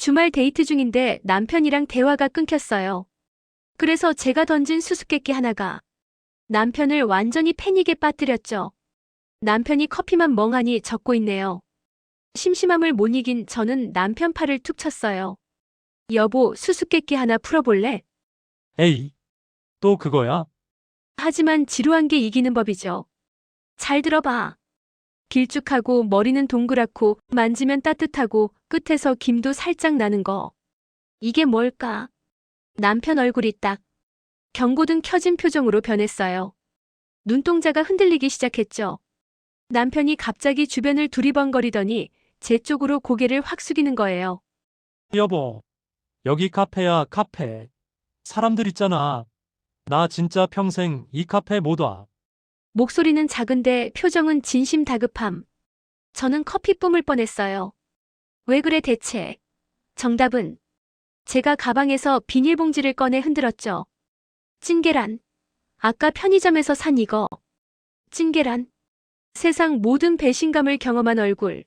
주말 데이트 중인데 남편이랑 대화가 끊겼어요. 그래서 제가 던진 수수께끼 하나가 남편을 완전히 패닉에 빠뜨렸죠. 남편이 커피만 멍하니 적고 있네요. 심심함을 못 이긴 저는 남편 팔을 툭 쳤어요. 여보, 수수께끼 하나 풀어볼래? 에이, 또 그거야? 하지만 지루한 게 이기는 법이죠. 잘 들어봐. 길쭉하고 머리는 동그랗고 만지면 따뜻하고 끝에서 김도 살짝 나는 거. 이게 뭘까? 남편 얼굴이 딱 경고등 켜진 표정으로 변했어요. 눈동자가 흔들리기 시작했죠. 남편이 갑자기 주변을 두리번거리더니 제 쪽으로 고개를 확 숙이는 거예요. 여보, 여기 카페야, 카페. 사람들 있잖아. 나 진짜 평생 이 카페 못 와. 목소리는 작은데 표정은 진심 다급함. 저는 커피 뿜을 뻔했어요. 왜 그래 대체? 정답은 제가 가방에서 비닐봉지를 꺼내 흔들었죠. 찐계란. 아까 편의점에서 산 이거. 찐계란. 세상 모든 배신감을 경험한 얼굴.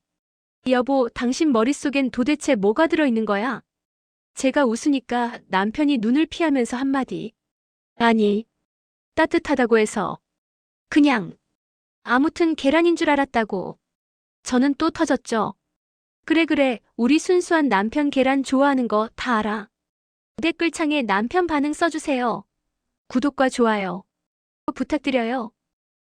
여보, 당신 머릿속엔 도대체 뭐가 들어있는 거야? 제가 웃으니까 남편이 눈을 피하면서 한마디. 아니, 따뜻하다고 해서. 그냥. 아무튼 계란인 줄 알았다고. 저는 또 터졌죠. 그래 그래 우리 순수한 남편 계란 좋아하는 거 다 알아. 댓글창에 남편 반응 써주세요. 구독과 좋아요. 부탁드려요.